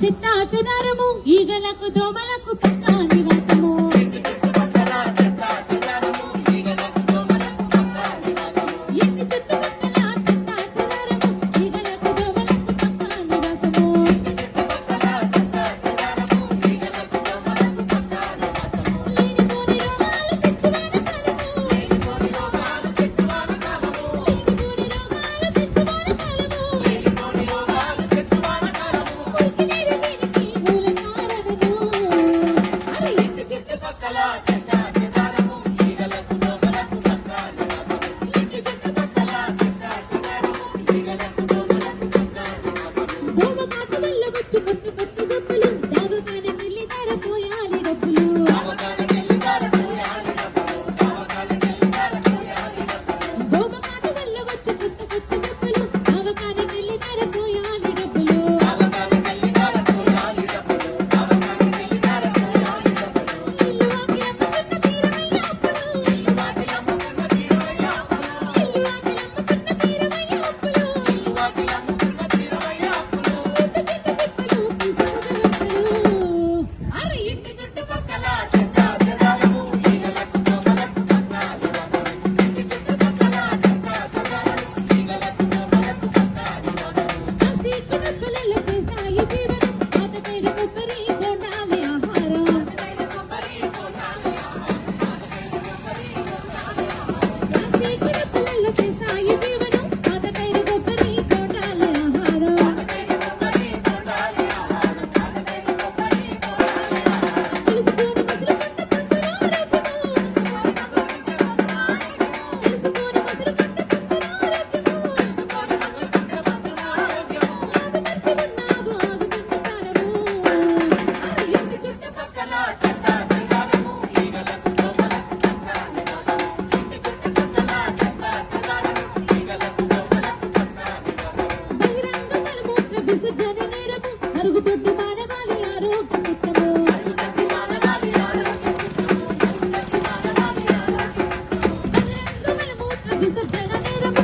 చిన్న చిన్నారము ఈగలకు దోమలకు Thank you. అడ్డుకున్నాను నేరము మరుగుదొడ్డి మానవాళి ఆరోగ్య మిత్రము విసర్జన నేరము